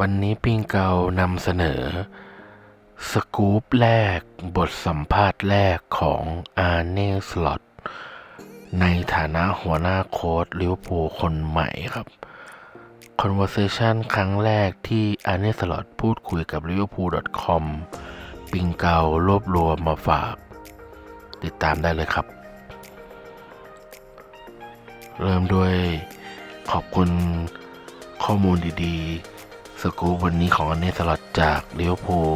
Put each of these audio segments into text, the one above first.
วันนี้ปิงเกานำเสนอ สกู๊ปแรก บทสัมภาษณ์แรกของอาร์เนสลอตในฐานะหัวหน้าโค้ชลิเวอร์พูลคนใหม่ครับ Conversation ครั้งแรกที่อาร์เนสลอตพูดคุยกับ liverpool.com ปิงเการวบรวมมาฝาก ติดตามได้เลยครับ เริ่มด้วยขอบคุณข้อมูลดีๆ สกู๊ปวันนี้ของอันเนสลอตจาก liverpool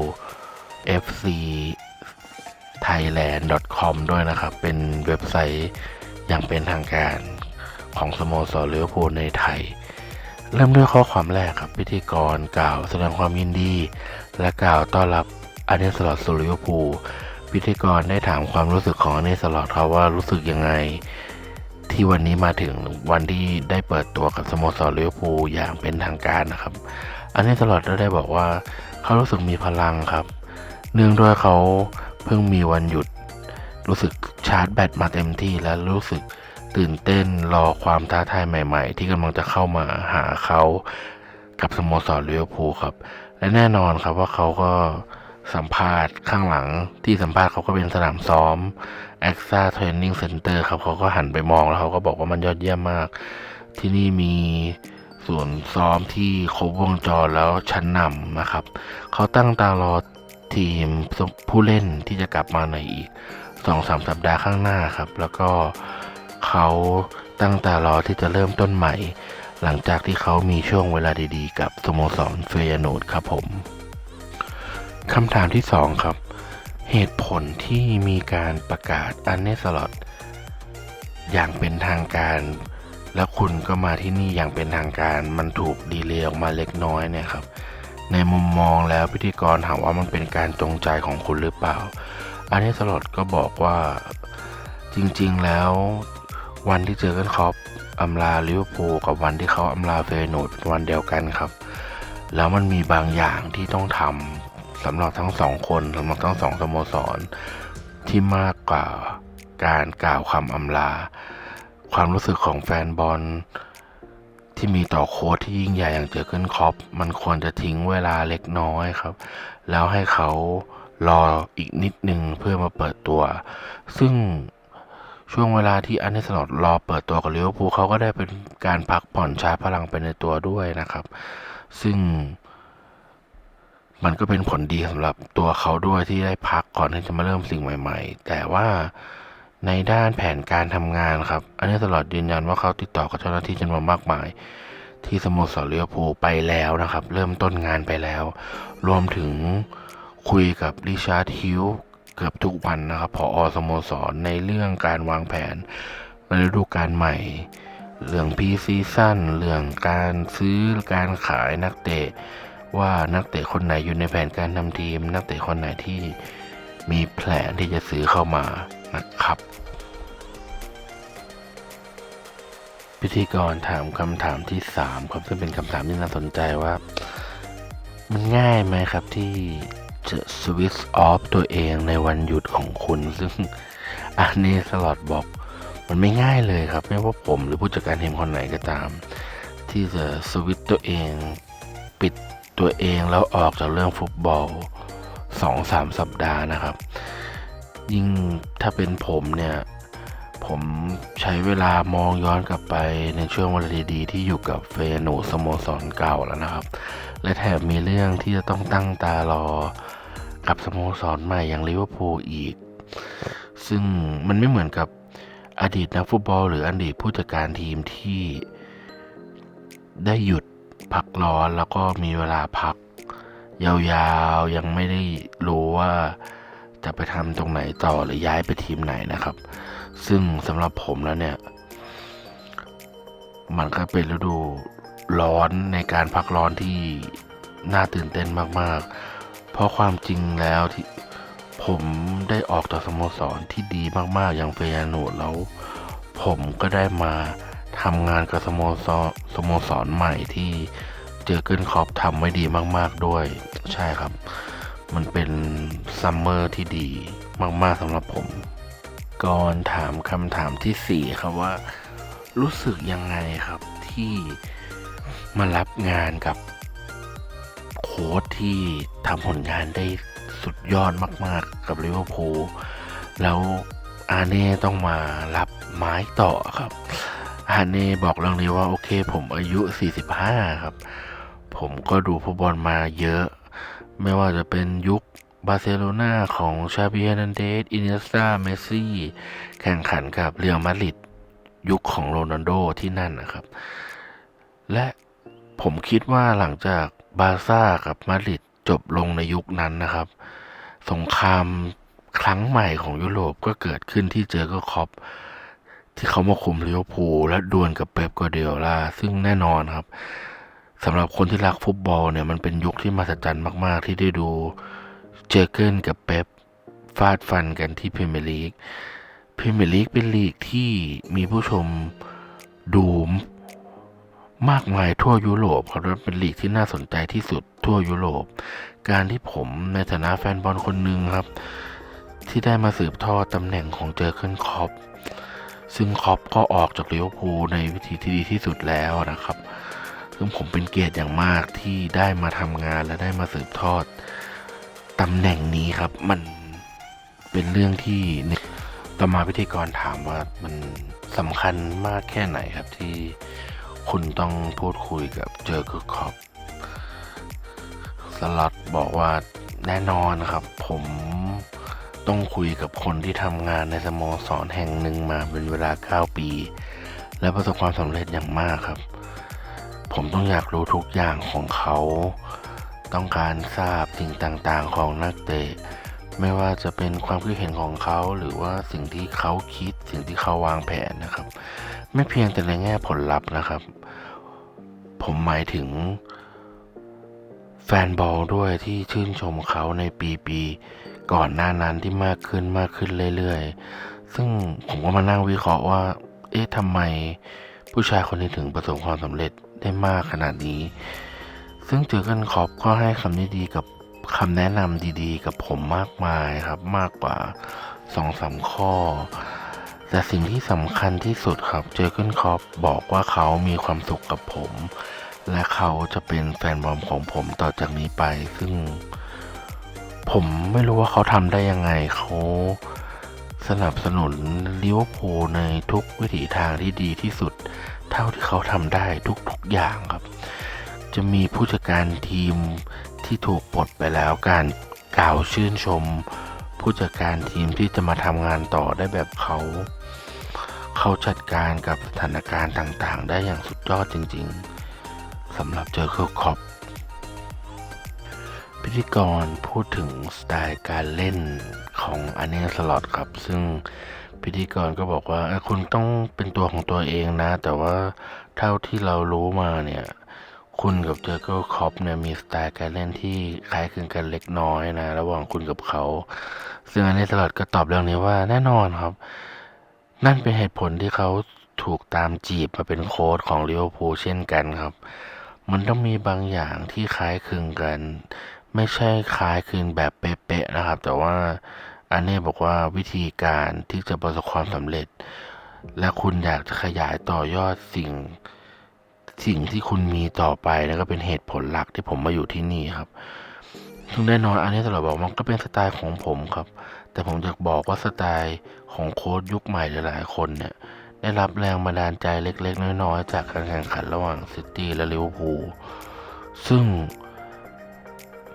fc thailand com ด้วยนะครับ เป็นเว็บไซต์อย่างเป็นทางการของสโมสรลิเวอร์พูในไทย เริ่มด้วยข้อความแรกครับ พิธีกรกล่าวแสดงความยินดี และกล่าวต้อนรับอันเนสลอตสู่ลิเวอร์พูลพิธีกรได้ถามความรู้สึกของอันเนสลอตครับว่ารู้สึกยังไงที่วันนี้มาถึงวันที่ได้เปิดตัวกับสโมสรลิเวอร์พูลอย่างเป็นทางการนะครับ อันนี้ตลอดได้บอกว่า เขารู้สึกมีพลังครับ เนื่องด้วยเขาเพิ่งมีวันหยุด รู้สึกชาร์จแบตมาเต็มที่และรู้สึกตื่นเต้นรอความท้าทายใหม่ ๆ ที่กำลังจะเข้ามาหาเขากับสโมสรลิเวอร์พูลครับ และแน่นอนครับว่าเขาก็สัมภาษณ์ข้างหลังที่สัมภาษณ์เขาก็เป็นสนามซ้อม e x a Training Center ครับเขาก็หันไปมองแล้วเขาก็บอกว่ามันยอดเยี่ยมมาก ที่นี่มี ส่วนซ้อมที่ครบวงจรแล้วชั้นนำนะครับ เขาตั้งตารอทีมผู้เล่นที่จะกลับมาในอีกสองสามสัปดาห์ข้างหน้าครับ แล้วก็เขาตั้งตารอที่จะเริ่มต้นใหม่ หลังจากที่เขามีช่วงเวลาดีๆ กับสโมสรเฟยโนดครับผมคำถามที่สองครับ เหตุผลที่มีการประกาศอันเนสลอตอย่างเป็นทางการ แล้วคุณก็มาที่นี่อย่างเป็นทางการมันถูกดีเลย์ออกมาเล็กน้อยเนี่ยครับ ในมุมมองแล้วพิธีกรถามว่ามันเป็นการจงใจของคุณหรือเปล่า อันเนสลอตก็บอกว่าจริงๆแล้ววันที่เจอกันครอปอำลาลิเวอร์พูลกับวันที่เขาอำลาเฟยโนดเป็นวันเดียวกันครับ แล้วมันมีบางอย่างที่ต้องทำสำหรับทั้งสองคนสำหรับทั้งสองสโมสรที่มากกว่าการกล่าวคำอำลา ความรู้สึกของแฟนบอลที่มีต่อโค้ชที่ยิ่งใหญ่อย่างเจอเกิลคอปมันควรจะทิ้งเวลาเล็กน้อยครับ แล้วให้เขารออีกนิดนึงเพื่อมาเปิดตัว ซึ่งช่วงเวลาที่อันเนสลอดรอเปิดตัวกับลิเวอร์พูลเขาก็ได้เป็นการพักผ่อนชาร์จพลังไปในตัวด้วยนะครับ ซึ่ง มันก็เป็นผลดีสำหรับตัวเขาด้วยที่ได้พักก่อนที่จะมาเริ่มสิ่งใหม่ ๆ แต่ว่า ในด้านแผนการทำงานครับ อันนี้ตลอดยืนยันว่าเขาติดต่อกับเจ้าหน้าที่จำนวนมากมาย ที่สโมสรเลียวภูไปแล้วนะครับ เริ่มต้นงานไปแล้ว รวมถึงคุยกับริชาร์ดฮิลเกือบทุกวันนะครับผออสโมสรในเรื่องการวางแผนในฤดูกาลใหม่ เรื่องพีซีซั่นเรื่องการซื้อการขายนักเตะว่านักเตะคนไหนอยู่ในแผนการทำทีม นักเตะคนไหนที่ มีแผนที่จะซื้อเข้ามานะครับ พิธีกรถามคำถามที่สามครับซึ่งเป็นคำถามที่น่าสนใจว่า มันง่ายไหมครับที่จะสวิตช์ออฟตัวเองในวันหยุดของคุณ ซึ่งอันนี้สลอดบอกมันไม่ง่ายเลยครับ ไม่ว่าผมหรือผู้จัดการทีมคนไหนก็ตาม ที่จะสวิตตัวเอง ปิดตัวเองแล้วออกจากเรื่องฟุตบอล สองสามสัปดาห์นะครับ ยิ่งถ้าเป็นผมเนี่ย ผมใช้เวลามองย้อนกลับไปในช่วงเวลาดีๆที่อยู่กับเฟยโนสโมสรเก่าแล้วนะครับ และแถมมีเรื่องที่จะต้องตั้งตารอกับสโมสรใหม่อย่างลิเวอร์พูลอีก ซึ่งมันไม่เหมือนกับอดีตนักฟุตบอลหรืออดีตผู้จัดการทีมที่ได้หยุดพักร้อนแล้วก็มีเวลาพัก ยาวๆยังไม่ได้รู้ว่าจะไปทำตรงไหนต่อหรือย้ายไปทีมไหนนะครับ ซึ่งสำหรับผมแล้วเนี่ย มันก็เป็นฤดูร้อนในการพักร้อนที่น่าตื่นเต้นมากๆ เพราะความจริงแล้วที่ผมได้ออกจากสโมสรที่ดีมากๆ อย่างเฟยานูดแล้ว ผมก็ได้มาทำงานกับสโมสรสโมสรใหม่ที่ เจอเกิลคอปทำไว้ดีมาก ๆด้วย ใช่ครับ มันเป็นซัมเมอร์ที่ดีมาก ๆสำหรับผม ก่อนถามคำถามที่สี่ครับว่า รู้สึกยังไงครับที่มารับงานกับโค้ชที่ทำผลงานได้สุดยอดมาก ๆ กับลิเวอร์พูลแล้วอาเน่ต้องมารับไม้ต่อครับอาเน่บอกเรื่องนี้ว่า โอเคผมอายุ 45 ครับ ผมก็ดูฟุตบอลมาเยอะ ไม่ว่าจะเป็นยุคบาร์เซโลนาของชาบิเฮนันเดสอินเนสตาเมสซี่ แข่งขันกับเรอัลมาดริดยุคของโรนัลโดที่นั่นนะครับ และผมคิดว่าหลังจากบาซ่ากับมาดริดจบลงในยุคนั้นนะครับ สงครามครั้งใหม่ของยุโรปก็เกิดขึ้นที่เจอก็ครอปที่เขามาคุมลิเวอร์พูลและดวลกับเป๊ปกัวเดียล่าซึ่งแน่นอนครับ สำหรับคนที่รักฟุตบอลเนี่ยมันเป็นยุคที่มหัศจรรย์มาก ๆ ที่ได้ดูเจอเกิลกับเป๊ปฟาดฟันกันที่พรีเมียร์ลีกพรีเมียร์ลีกเป็นลีกที่มีผู้ชมดูมากมายทั่วยุโรปครับและเป็นลีกที่น่าสนใจที่สุดทั่วยุโรป การที่ผมในฐานะแฟนบอลคนหนึ่งครับ ที่ได้มาสืบทอดตำแหน่งของเจอเกิลคอปซึ่งคอปก็ออกจากลิเวอร์พูลในวิธีที่ดีที่สุดแล้วนะครับ ซึ่งผมเป็นเกียรติอย่างมากที่ได้มาทำงานและได้มาสืบทอดตำแหน่งนี้ครับ มันเป็นเรื่องที่ต่อมาพิธีกรถามว่ามันสำคัญมากแค่ไหนครับที่คุณต้องพูดคุยกับเจอเกิลคอปสล็อตบอกว่าแน่นอนครับ ผมต้องคุยกับคนที่ทำงานในสโมสรแห่งหนึ่งมาเป็นเวลา 9 ปี และประสบความสำเร็จอย่างมากครับ ผมต้องอยากรู้ทุกอย่างของเขา ต้องการทราบสิ่งต่างๆของนักเตะ ไม่ว่าจะเป็นความคิดเห็นของเขา หรือว่าสิ่งที่เขาคิด สิ่งที่เขาวางแผนนะครับ ไม่เพียงแต่ในแง่ผลลัพธ์นะครับ ผมหมายถึง แฟนบอลด้วยที่ชื่นชมเขาในปีปีๆก่อนหน้านั้นที่มากขึ้นมากขึ้นเรื่อยๆ ซึ่งผมก็มานั่งวิเคราะห์ว่า เอ๊ะทำไมผู้ชายคนนี้ถึงประสบความสำเร็จ ได้มากขนาดนี้ ซึ่งเจอกันคอปก็ให้คำดีๆกับคำแนะนำดีๆ กับผมมากมายครับมากกว่าสองสามข้อ แต่สิ่งที่สำคัญที่สุดครับเจอเกิลคอปบอกว่าเขามีความสุขกับผม และเขาจะเป็นแฟนบอลของผมต่อจากนี้ไป ซึ่ง ผมไม่รู้ว่าเขาทำได้ยังไงเขาสนับสนุนลิเวอร์พูลในทุกวิถีทางที่ดีที่สุด เท่าที่เขาทำได้ทุกๆอย่างครับ จะมีผู้จัดการทีมที่ถูกปลดไปแล้วการกล่าวชื่นชม ผู้จัดการทีมที่จะมาทำงานต่อได้แบบเขา เขาจัดการกับสถานการณ์ต่างๆ ได้อย่างสุดยอดจริง ๆสำหรับเจอเคิลคอปพิธีกรพูดถึงสไตล์การเล่นของอันเนสลอตครับ ซึ่ง พิธีกรก็บอกว่าคุณต้องเป็นตัวของตัวเองนะ แต่ว่าเท่าที่เรารู้มาเนี่ย คุณกับเจอเกิลคอปเนี่ยมีสไตล์การเล่นที่คล้ายคลึงกันเล็กน้อยนะ ระหว่างคุณกับเขา ซึ่งอันเนสลอตก็ตอบเรื่องนี้ว่าแน่นอนครับ นั่นเป็นเหตุผลที่เขาถูกตามจีบมาเป็นโค้ชของลิเวอร์พูลเช่นกันครับ มันต้องมีบางอย่างที่คล้ายคลึงกัน ไม่ใช่คล้ายคลึงแบบเป๊ะๆนะครับ แต่ว่า อันนี้บอกว่าวิธีการที่จะประสบความสำเร็จ และคุณอยากจะขยายต่อยอดสิ่งสิ่งที่คุณมีต่อไปแล้วก็เป็นเหตุผลหลักที่ผมมาอยู่ที่นี่ครับซึ่งแน่นอนอันนี้ตลอดบอกมันก็เป็นสไตล์ของผมครับ แต่ผมอยากบอกว่าสไตล์ของโค้ชยุคใหม่หลายๆคนเนี่ย ได้รับแรงบันดาลใจเล็ก ๆ น้อยๆจากการแข่งขันระหว่างซิตี้และลิเวอร์พูลซึ่ง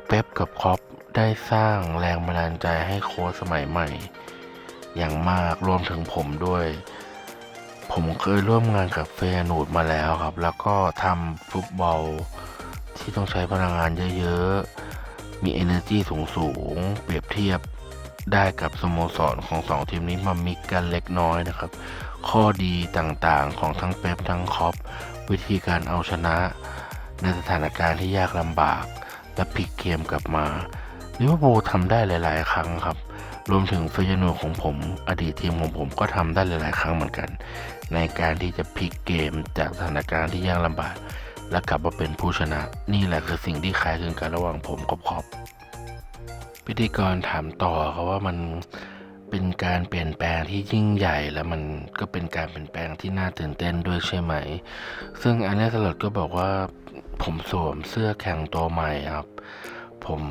เป๊ปกับคอป ได้สร้างแรงบันดาลใจให้โค้ชสมัยใหม่ อย่างมากรวมถึงผมด้วย ผมเคยร่วมงานกับเฟยนูดมาแล้วครับ แล้วก็ทำฟุตบอลที่ต้องใช้พลังงานเยอะๆ มี energy สูงๆเปรียบเทียบได้กับสโมสรของสองทีมนี้มามิกกันเล็กน้อยนะครับ ข้อดีต่างๆของทั้งเป๊ปทั้งคอปวิธีการเอาชนะ ในสถานการณ์ที่ยากลำบาก และพลิกเกมกลับมา ลิเวอร์พูลทำได้หลาย ๆ ครั้งครับ รวมถึงเฟยนูของผม อดีตทีมของผมก็ทำได้หลาย ๆ ครั้งเหมือนกัน ในการที่จะพลิกเกมจากสถานการณ์ที่ยากลำบาก และกลับมาเป็นผู้ชนะ นี่แหละคือสิ่งที่คล้ายคลึงกันระหว่างผมกับคอปพิธีกรถามต่อครับว่ามันเป็นการเปลี่ยนแปลงที่ยิ่งใหญ่และมันก็เป็นการเปลี่ยนแปลงที่น่าตื่นเต้นด้วยใช่ไหม ซึ่งอันนี้สลอดก็บอกว่าผมสวมเสื้อแข่งตัวใหม่ครับ ผม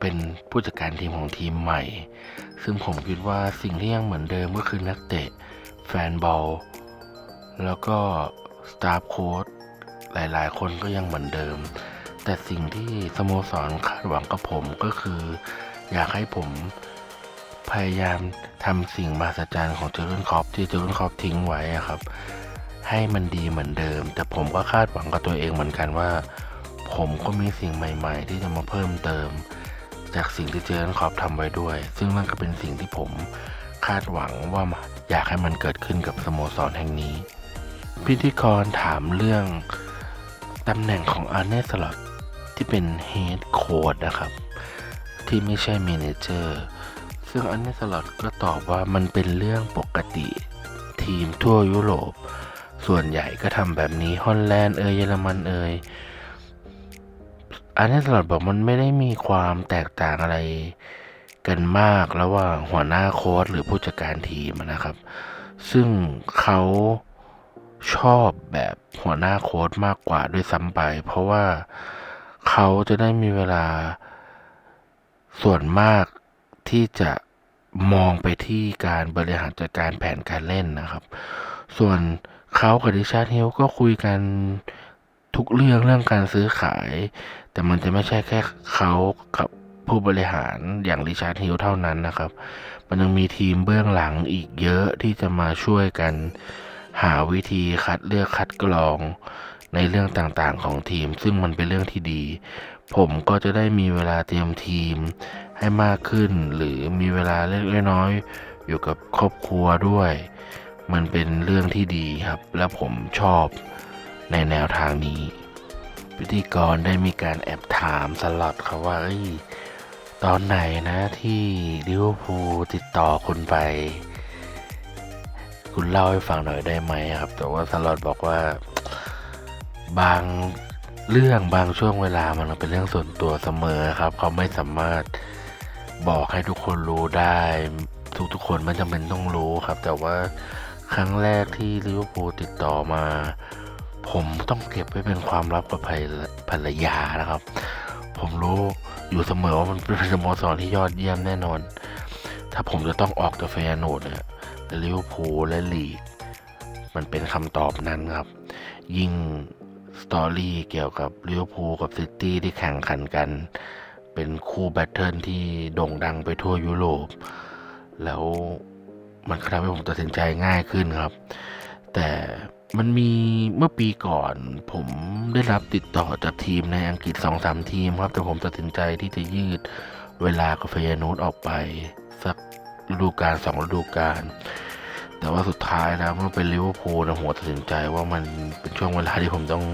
เป็นผู้จัดการทีมของทีมใหม่ ซึ่งผมคิดว่าสิ่งที่ยังเหมือนเดิมก็คือนักเตะ แฟนบอล แล้วก็สตาฟโค้ดหลายๆ คนก็ยังเหมือนเดิม แต่สิ่งที่สโมสรคาดหวังกับผมก็คือ อยากให้ผมพยายามทำสิ่งมหัศจรรย์ของเจอร์เกนคอปที่เจอร์เกนคอปทิ้งไว้ครับ ให้มันดีเหมือนเดิม แต่ผมก็คาดหวังกับตัวเองเหมือนกันว่า ผมก็มีสิ่งใหม่ ๆ ที่จะมาเพิ่มเติม จากสิ่งที่เจอร์นคอปทำไว้ด้วย ซึ่งนั่นก็เป็นสิ่งที่ผมคาดหวังว่าอยากให้มันเกิดขึ้นกับสโมสรแห่งนี้ พิธีกรถามเรื่องตำแหน่งของอาร์เนสลอตที่เป็นเฮดโค้ดนะครับ ที่ไม่ใช่เมเนเจอร์ซึ่งอันนี้สลอตก็ตอบว่ามันเป็นเรื่องปกติทีมทั่วยุโรป ส่วนใหญ่ก็ทำแบบนี้ฮอลแลนด์เอยเยอรมันเอย อันนี้สลอตบอกมันไม่ได้มีความแตกต่างอะไรกันมากระหว่างหัวหน้าโค้ชหรือผู้จัดการทีมนะครับ ซึ่งเขาชอบแบบหัวหน้าโค้ชมากกว่าด้วยซ้ำไป เพราะว่าเขาจะได้มีเวลาส่วนมากที่จะมองไปที่การบริหารจัดการแผนการเล่นนะครับ ส่วนเขากับดิชาร์ดเฮลก็คุยกันทุกเรื่องเรื่องการซื้อขาย แต่มันจะไม่ใช่แค่เขากับผู้บริหารอย่างริชาร์ดฮิลเท่านั้นนะครับ มันยังมีทีมเบื้องหลังอีกเยอะที่จะมาช่วยกัน หาวิธีคัดเลือกคัดกรองในเรื่องต่างๆของทีม ซึ่งมันเป็นเรื่องที่ดี ผมก็จะได้มีเวลาเตรียมทีมให้มากขึ้น หรือมีเวลาเล็กๆน้อยๆอยู่กับครอบครัวด้วย มันเป็นเรื่องที่ดีครับ และผมชอบในแนวทางนี้ พิธีกรได้มีการแอบถามสล็อตครับว่า เอ้ย ตอนไหนนะที่ลิเวอร์พูลติดต่อคุณไป คุณเล่าให้ฟังหน่อยได้ไหมครับ แต่ว่าสล็อตบอกว่าบางเรื่องบางช่วงเวลามันเป็นเรื่องส่วนตัวเสมอครับ เขาไม่สามารถบอกให้ทุกคนรู้ได้ ทุกๆคนไม่จำเป็นต้องรู้ครับ แต่ว่าครั้งแรกที่ลิเวอร์พูลติดต่อมา ผมต้องเก็บไว้เป็นความลับกับภรรยานะครับ ผมรู้อยู่เสมอว่ามันเป็นสโมสรที่ยอดเยี่ยมแน่นอน ถ้าผมจะต้องออกจากเฟยโนดเนี่ยลิเวอร์พูลและลีก มันเป็นคำตอบนั้นครับ ยิ่งสตอรี่เกี่ยวกับลิเวอร์พูลกับซิตี้ที่แข่งขันกัน เป็นคู่แบทเทิลที่โด่งดังไปทั่วยุโรป แล้วมันทำให้ผมตัดสินใจง่ายขึ้นครับ แต่ มันมีเมื่อปีก่อน ผมได้รับติดต่อจากทีมในอังกฤษสองสามทีมครับแต่ผมตัดสินใจที่จะยืดเวลากับเฟยนูตออกไปสักฤดูกาลสองฤดูกาลแต่ว่าสุดท้ายแล้วเมื่อเป็นลิเวอร์พูลนะผมตัดสินใจว่ามันเป็นช่วงเวลาที่ผมต้อง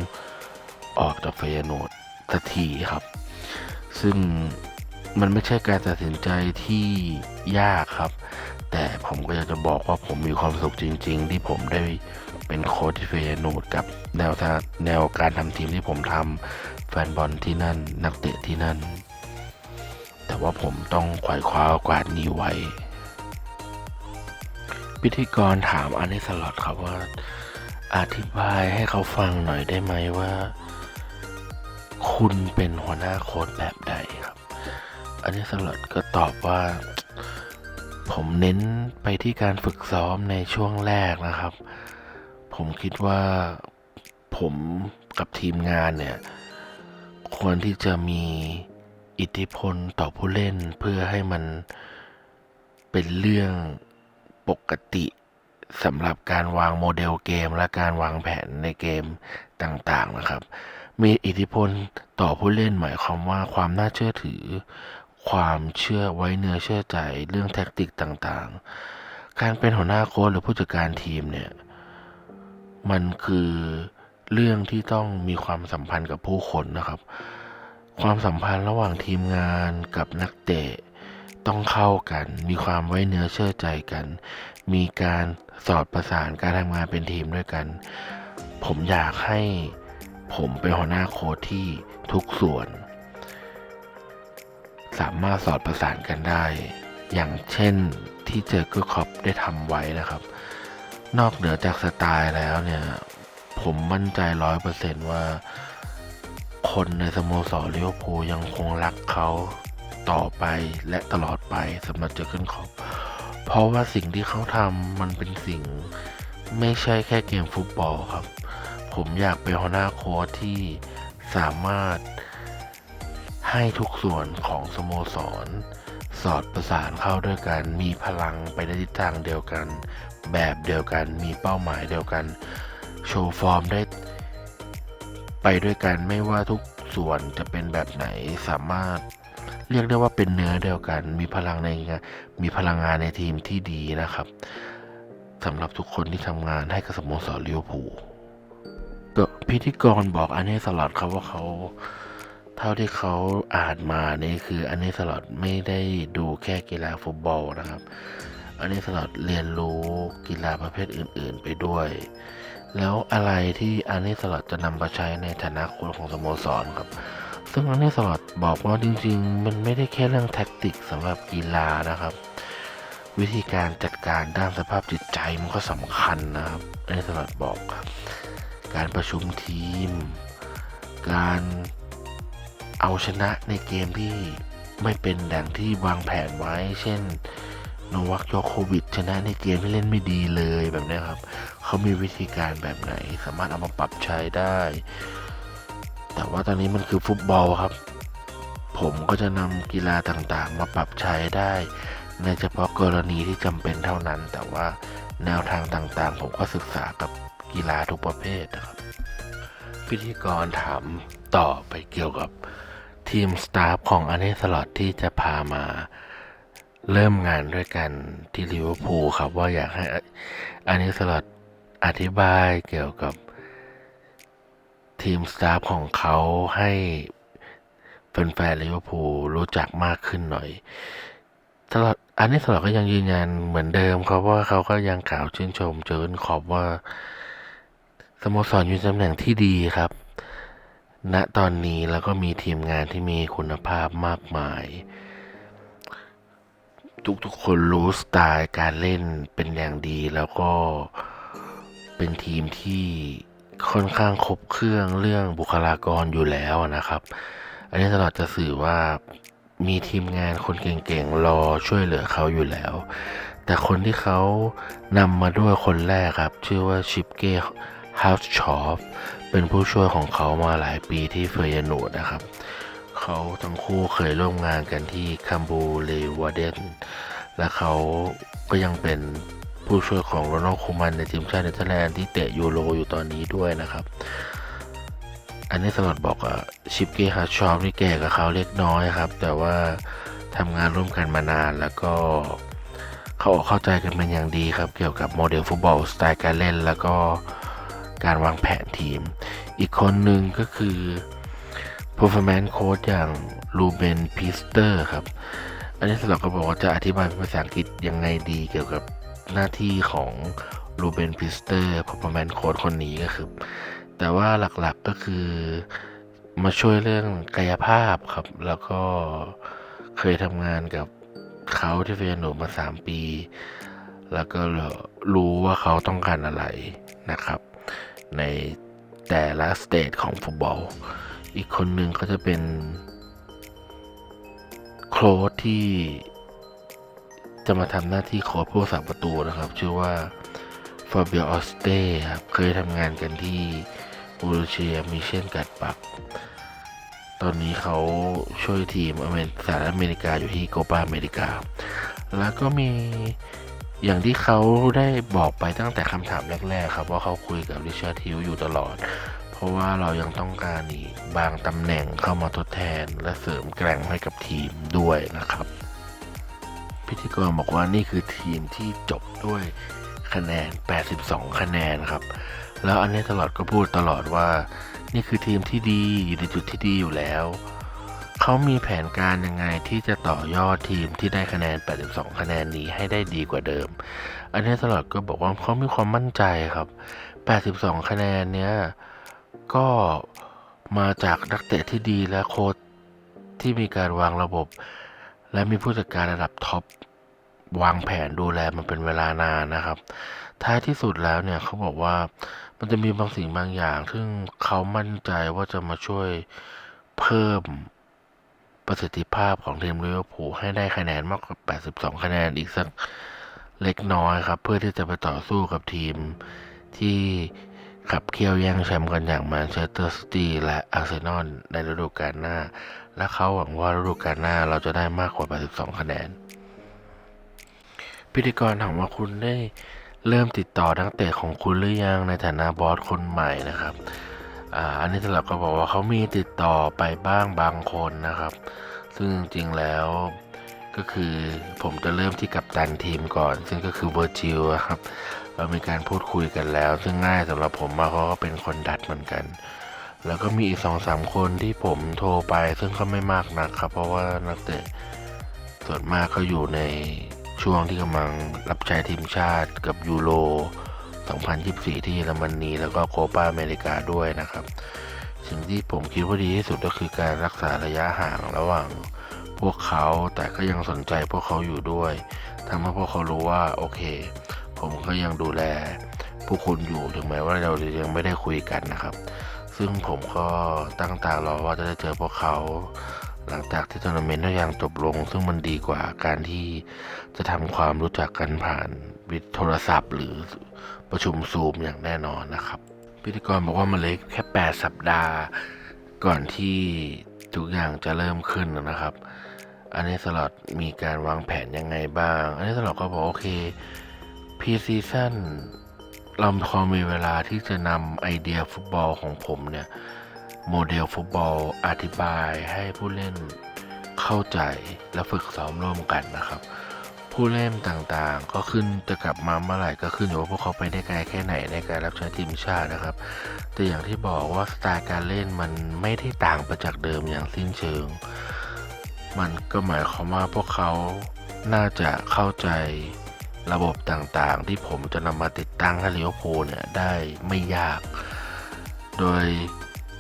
ออกจากเฟยโนดสักทีครับ ซึ่งมันไม่ใช่การตัดสินใจที่ยากครับ แต่ผมก็อยากจะบอกว่าผมมีความสุขจริง ๆ ที่ผมได้เป็นโค้ชที่เฟยโนดกับแนวทางแนวการทำทีมที่ผมทำแฟนบอลที่นั่นนักเตะที่นั่น แต่ว่าผมต้องขวายคว้าโอกาสนี้ไว้ พิธีกรถามอันนี้สลอดครับว่า อธิบายให้เขาฟังหน่อยได้ไหมว่า คุณเป็นหัวหน้าโค้ดแบบใดครับ อันนี้สลอดก็ตอบว่า ผมเน้นไปที่การฝึกซ้อมในช่วงแรกนะครับ ผมคิดว่าผมกับทีมงานเนี่ย ควรที่จะมีอิทธิพลต่อผู้เล่นเพื่อให้มันเป็นเรื่องปกติสำหรับการวางโมเดลเกมและการวางแผนในเกมต่างๆนะครับ มีอิทธิพลต่อผู้เล่นหมายความว่าความน่าเชื่อถือ ความเชื่อไว้เนื้อเชื่อใจเรื่องแท็กติกต่างๆ การเป็นหัวหน้าโค้ชหรือผู้จัดการทีมเนี่ยมันคือเรื่องที่ต้องมีความสัมพันธ์กับผู้คนนะครับ ความสัมพันธ์ระหว่างทีมงานกับนักเตะต้องเข้ากัน มีความไว้เนื้อเชื่อใจกัน มีการสอดประสานการทำงานเป็นทีมด้วยกัน ผมอยากให้ผมเป็นหัวหน้าโค้ชที่ทุกส่วน สามารถสอดประสานกันได้ อย่างเช่นที่เจอร์เกอร์คอปได้ทำไว้นะครับ นอกเหนือจากสไตล์แล้วเนี่ย ผมมั่นใจร้อยเปอร์เซนว่า คนในสโมสรลิเวอร์พูลยังคงรักเขาต่อไปและตลอดไปสำหรับเจอร์เกินคอปเพราะว่าสิ่งที่เขาทำมันเป็นสิ่งไม่ใช่แค่เกมฟุตบอลครับ ผมอยากเป็นหัวหน้าโค้ชที่สามารถ ให้ทุกส่วนของสโมสร สอดประสานเข้าด้วยกัน มีพลังไปในทิศทางเดียวกัน แบบเดียวกัน มีเป้าหมายเดียวกัน โชว์ฟอร์มได้ ไปด้วยกันไม่ว่าทุกส่วนจะเป็นแบบไหนสามารถเรียกได้ว่าเป็นเนื้อเดียวกัน มีพลังในงานมีพลังงานในทีมที่ดีนะครับสำหรับทุกคนที่ทำงานให้กับสโมสรลิเวอร์พูลก็พิธีกรบอกอันนี้สลัดครับว่าเขา เท่าที่เขาอ่านมานี่คืออันนี้สลัดไม่ได้ดูแค่กีฬาฟุตบอลนะครับ อันนี้สลัดเรียนรู้กีฬาประเภทอื่น ๆ ไปด้วย แล้วอะไรที่อันนี้สลัดจะนำมาใช้ในฐานะโค้ชของสโมสรครับ ซึ่งอันนี้สลัดบอกว่าจริง ๆ มันไม่ได้แค่เรื่องแท็กติกสำหรับกีฬานะครับ วิธีการจัดการด้านสภาพจิตใจมันก็สำคัญนะครับอันนี้สลัดบอกการประชุมทีม การ เอาชนะในเกมที่ไม่เป็นดังที่วางแผนไว้ เช่นโนวัคโยโควิดชนะในเกมที่เล่นไม่ดีเลยแบบนี้ครับ เขามีวิธีการแบบไหน สามารถเอามาปรับใช้ได้ แต่ว่าตอนนี้มันคือฟุตบอลครับ ผมก็จะนำกีฬาต่างๆ มาปรับใช้ได้ ในเฉพาะกรณีที่จำเป็นเท่านั้น แต่ว่าแนวทางต่างๆ ผมก็ศึกษากับกีฬาทุกประเภทนะครับ พิธีกรถามต่อไปเกี่ยวกับ ทีมสตาฟของอันเนสลอตที่จะพามาเริ่มงานด้วยกันที่ลิเวอร์พูลครับว่าอยากให้อันนี้สลัดอธิบายเกี่ยวกับทีมสตาฟของเขาให้แฟนๆลิเวอร์พูลรู้จักมากขึ้นหน่อยสลัดอันนี้สลัดก็ยังยืนยันเหมือนเดิมครับว่าเขาก็ยังกล่าวชื่นชมเจอร์นขอบว่าสโมสรอยู่ตำแหน่งที่ดีครับ ณตอนนี้แล้วก็มีทีมงานที่มีคุณภาพมากมาย ทุกๆคนรู้สไตล์การเล่นเป็นอย่างดีแล้วก็เป็นทีมที่ค่อนข้างครบเครื่องเรื่องบุคลากรอยู่แล้วนะครับ อันนี้ตลอดจะสื่อว่ามีทีมงานคนเก่งๆ รอช่วยเหลือเขาอยู่แล้ว แต่คนที่เขานำมาด้วยคนแรกครับ ชื่อว่าชิปเก้ ฮาส์ชอฟเป็นผู้ช่วยของเขามาหลายปีที่เฟยนูดนะครับ เขาทั้งคู่เคยร่วมงานกันที่คัมบูเลวาเดน และเขาก็ยังเป็นผู้ช่วยของโรนัลคูมันในทีมชาติเนเธอร์แลนด์ที่เตะยูโรอยู่ตอนนี้ด้วยนะครับ อันนี้สลอดบอกว่าชิปเก้ฮัตชอปนี่แก่กับเขาเล็กน้อยครับ แต่ว่าทำงานร่วมกันมานานแล้วก็เขาเข้าใจกันเป็นอย่างดีครับ เกี่ยวกับโมเดลฟุตบอลสไตล์การเล่นแล้วก็ การวางแผนทีม อีกคนหนึ่งก็คือ performance coach อย่างลูเบนพิสเตอร์ครับ อันนี้สำหรับก็บอกว่าจะอธิบายเป็นภาษาอังกฤษยังไงดีเกี่ยวกับหน้าที่ของลูเบนพิสเตอร์ performance coach คนนี้ก็คือ แต่ว่าหลักๆก็คือมาช่วยเรื่องกายภาพครับ แล้วก็เคยทำงานกับเขาที่เฟยนโนมา 3 ปี แล้วก็รู้ว่าเขาต้องการอะไรนะครับ ในแต่ละสเตจของฟุตบอล อีกคนหนึ่งก็จะเป็นโค้ชที่จะมาทำหน้าที่โค้ชผู้สักประตูนะครับ ชื่อว่าฟาเบียออสเต้ครับ เคยทำงานกันที่บูรูเชียมิเชนกัดปัก ตอนนี้เขาช่วยทีมอเมริกาสหรัฐอเมริกาอยู่ที่โกปาอเมริกา แล้วก็มี อย่างที่เขาได้บอกไปตั้งแต่คำถามแรกๆครับ ว่าเขาคุยกับริชาร์ดฮิลอยู่ตลอด เพราะว่าเรายังต้องการอีกบางตำแหน่งเข้ามาทดแทน และเสริมแกร่งให้กับทีมด้วยนะครับ พิธีกรบอกว่านี่คือทีมที่จบด้วยคะแนน 82 คะแนนครับ แล้วอันนี้ตลอดก็พูดตลอดว่า นี่คือทีมที่ดีอยู่ในจุดที่ดีอยู่แล้ว เขามีแผนการยังไงที่จะต่อยอดทีมที่ได้คะแนน 82 คะแนนนี้ให้ได้ดีกว่าเดิม อันนี้ตลอดก็บอกว่าเขามีความมั่นใจครับ 82 คะแนนเนี้ยก็มาจากนักเตะที่ดีและโค้ชที่มีการวางระบบ และมีผู้จัดการระดับท็อปวางแผนดูแลมันเป็นเวลานานนะครับ ท้ายที่สุดแล้วเนี่ยเขาบอกว่ามันจะมีบางสิ่งบางอย่าง ซึ่งเขามั่นใจว่าจะมาช่วยเพิ่ม ประสิทธิภาพของทีมลิเวอร์พูลให้ได้คะแนนมากกว่า 82 คะแนนอีกสักเล็กน้อยครับ เพื่อที่จะไปต่อสู้กับทีมที่ขับเคี่ยวแย่งแชมป์กันอย่างแมนเชสเตอร์ซิตี้และอาร์เซนอลในฤดูกาลหน้า และเขาหวังว่าฤดูกาลหน้าเราจะได้มากกว่า 82 คะแนน พิธีกรถามว่าคุณได้เริ่มติดต่อนักเตะของคุณหรือยังในฐานะบอสคนใหม่นะครับ อันนี้สลับก็บอกว่าเขามีติดต่อไปบ้างบางคนนะครับ ซึ่งจริงๆแล้วก็คือผมจะเริ่มที่กัปตันทีมก่อน ซึ่งก็คือเวอร์จิลครับ เรามีการพูดคุยกันแล้ว ซึ่งง่ายสำหรับผมมากเพราะก็เป็นคนดัดเหมือนกัน แล้วก็มีอีกสองสามคนที่ผมโทรไป ซึ่งก็ไม่มากนักครับ เพราะว่านักเตะส่วนมากเขาอยู่ในช่วงที่กำลังรับใช้ทีมชาติกับยูโร 2024 ที่เยอรมนีแล้วก็โคปาอเมริกาด้วยนะครับ สิ่งที่ผมคิดว่าดีที่สุดก็คือการรักษาระยะห่างระหว่างพวกเขาแต่ก็ยังสนใจพวกเขาอยู่ด้วยทำให้พวกเขารู้ว่าโอเค ผมก็ยังดูแลผู้คุณอยู่ถึงแม้ว่าเราจะยังไม่ได้คุยกันนะครับ ซึ่งผมก็ตั้งตารอว่าจะได้เจอพวกเขา หลังจากที่ทัวร์นาเมนต์ทุกอย่างจบลง ซึ่งมันดีกว่าการที่จะทำความรู้จักกันผ่านวิดโทรศัพท์ หรือ ประชุมซูมอย่างแน่นอนนะครับ พิธีกรบอกว่ามันเหลยแค่ 8 สัปดาห์ ก่อนที่ทุกอย่างจะเริ่มขึ้นนะครับ อันนี้สลอดมีการวางแผนยังไงบ้าง อันนี้สลอดก็บอกโอเคพีซีซั่นเราพอมีเวลาที่จะนำไอเดียฟุตบอลของผมเนี่ยโมเดลฟุตบอลอธิบายให้ผู้เล่นเข้าใจและฝึกซ้อมร่วมกันนะครับ ผู้เล่นต่างๆ ก็ขึ้นจะกลับมาเมื่อไหร่ก็ขึ้นอยู่ว่าพวกเขาไปได้ไกลแค่ไหนในการรับใช้ทีมชาตินะครับ แต่อย่างที่บอกว่าสไตล์การเล่นมันไม่ได้ต่างไปจากเดิมอย่างสิ้นเชิง มันก็หมายความว่าพวกเขาน่าจะเข้าใจระบบต่างๆ ที่ผมจะนำมาติดตั้งให้ลิเวอร์พูลเนี่ยได้ไม่ยาก โดย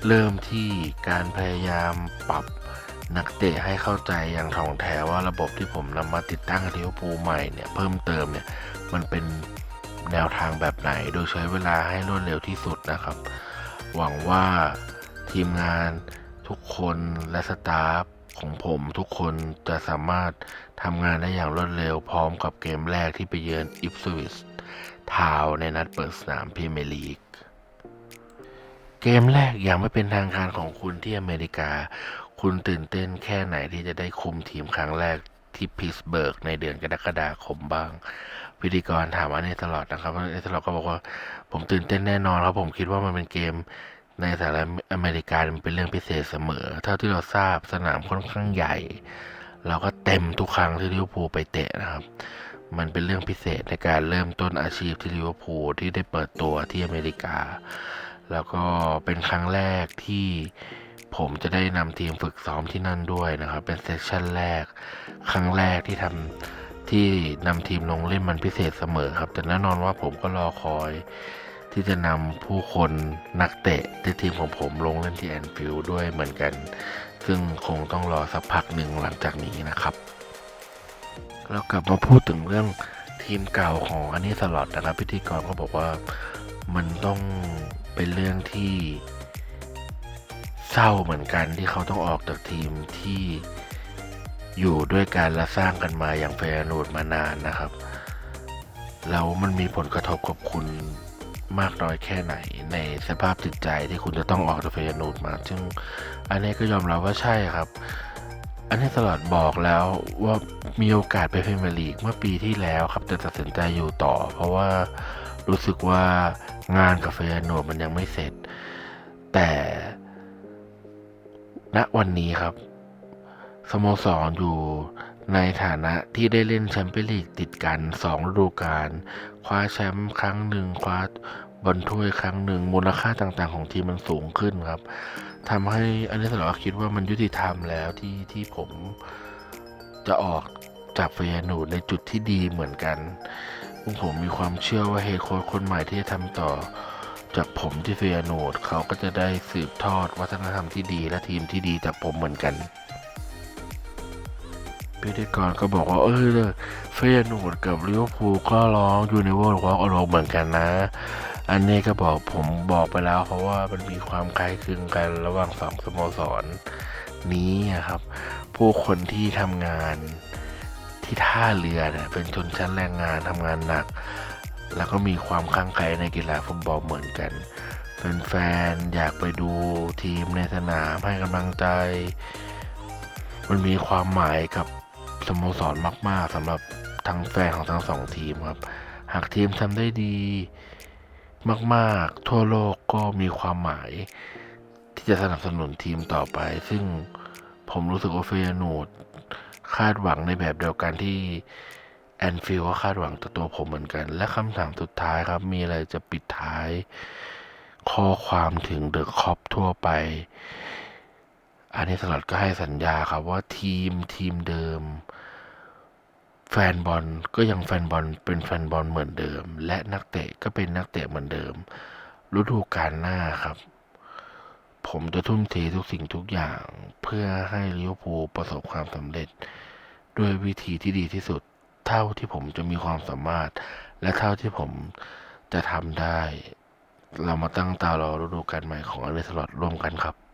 เริ่มที่การพยายามปรับ นักเตะให้เข้าใจอย่างถ่องแท้ว่าระบบที่ผมนำมาติดตั้งให้ลิเวอร์พูลใหม่เนี่ยเพิ่มเติมเนี่ยมันเป็นแนวทางแบบไหนโดยใช้เวลาให้รวดเร็วที่สุดนะครับ หวังว่าทีมงานทุกคนและสตาฟของผมทุกคนจะสามารถทำงานได้อย่างรวดเร็วพร้อมกับเกมแรกที่ไปเยือนอิฟสวิสทาวในนัดเปิดสนามพรีเมียร์ลีก เกมแรกอย่างไม่เป็นทางการของคุณที่อเมริกา คุณตื่นเต้นแค่ไหนที่จะได้คุมทีมครั้งแรกที่พิสเบิร์กในเดือนกรกฎาคมบ้าง พิธีกรถามอันนี้ตลอดนะครับอันนี้ตลอดก็บอกว่าผมตื่นเต้นแน่นอนครับผมคิดว่ามันเป็นเกมในสหรัฐอเมริกามันเป็นเรื่องพิเศษเสมอ เท่าที่เราทราบสนามค่อนข้างใหญ่ เราก็เต็มทุกครั้งที่ลิเวอร์พูลไปเตะนะครับ มันเป็นเรื่องพิเศษในการเริ่มต้นอาชีพที่ลิเวอร์พูลที่ได้เปิดตัวที่อเมริกา แล้วก็เป็นครั้งแรกที่ ผมจะได้นำทีมฝึกซ้อมที่นั่นด้วยนะครับ เป็นเซสชั่นแรก ครั้งแรกที่ทำที่นำทีมลงเล่นมันพิเศษเสมอครับ แต่แน่นอนว่าผมก็รอคอย ที่จะนำผู้คนนักเตะในทีมของผมลงเล่นที่แอนฟิลด์ด้วยเหมือนกัน ซึ่งคงต้องรอสักพักหนึ่งหลังจากนี้นะครับเรากลับมาพูดถึงเรื่องทีมเก่าของอันนี้สล็อตนะครับพิธีกรก็บอกว่ามันต้องเป็นเรื่องที่ เศร้าเหมือนกันที่เขาต้องออกจากทีมที่อยู่ด้วยกันและสร้างกันมาอย่างเฟยนูดมานานนะครับ แล้วมันมีผลกระทบกับคุณมากน้อยแค่ไหนในสภาพจิตใจที่คุณจะต้องออกจากเฟยนูดมา ซึ่งอันนี้ก็ยอมรับว่าใช่ครับ อันนี้ตลอดบอกแล้วว่ามีโอกาสไปเพรีเมียร์ลีกเมื่อปีที่แล้วครับ แต่ตัดสินใจอยู่ต่อ เพราะว่ารู้สึกว่างานกับเฟยโนดมันยังไม่เสร็จ แต่ ณวันนี้ครับ สโมสรอยู่ในฐานะที่ได้เล่นแชมเปี้ยนลีกติดกันสองฤดูกาลคว้าแชมป์ครั้งหนึ่งคว้าบอลถ้วยครั้งหนึ่งมูลค่าต่างๆ ของทีมมันสูงขึ้นครับทำให้อันนี้สำหรับคิดว่ามันยุติธรรมแล้วที่ที่ผมจะออกจากเฟยนูในจุดที่ดีเหมือนกัน ผมมีความเชื่อว่าเฮดโค้ชคนใหม่ที่จะทำต่อ จากผมที่เฟยนูดเขาก็จะได้สืบทอดวัฒนธรรมที่ดีและทีมที่ดีจากผมเหมือนกันพิธีกรก็บอกว่าเออเฟยนูดกับลิเวอร์พูลก็ร้องยูนิเวอร์วอล์กออเหมือนกันนะ อันนี้ก็บอกผมบอกไปแล้วเพราะว่ามันมีความคล้ายคลึงกันระหว่างสองสโมสร นี้อะครับ ผู้คนที่ทำงานที่ท่าเรือเนี่ยเป็นชนชั้นแรงงานทำงานหนัก แล้วก็มีความคลั่งไคล้ในกีฬาฟุตบอลเหมือนกันเป็นแฟนๆอยากไปดูทีมในสนามให้กำลังใจ มันมีความหมายกับสโมสรมาก ๆสำหรับทั้งแฟนของทั้งสองทีมครับ หากทีมทำได้ดีมาก ๆ ทั่วโลกก็มีความหมาย ที่จะสนับสนุนทีมต่อไป ซึ่งผมรู้สึกว่าเฟยนูดคาดหวังในแบบเดียวกันที่ แอนฟิลก็คาดหวังต่อตัวผมเหมือนกัน และคำถามสุดท้ายครับ มีอะไรจะปิดท้าย ข้อความถึงเดอะคอปทั่วไป อันนี้สลัดก็ให้สัญญาครับว่าทีมทีมเดิม แฟนบอลก็ยังแฟนบอลเป็นแฟนบอลเหมือนเดิม และนักเตะก็เป็นนักเตะเหมือนเดิม ฤดูกาลหน้าครับ ผมจะทุ่มเททุกสิ่งทุกอย่าง เพื่อให้ลิเวอร์พูลประสบความสำเร็จ ด้วยวิธีที่ดีที่สุด เท่าที่ผมจะมีความสามารถ และเท่าที่ผมจะทำได้ เรามาตั้งตารอฤดูกาลใหม่ของอเลสลอดร่วมกันครับ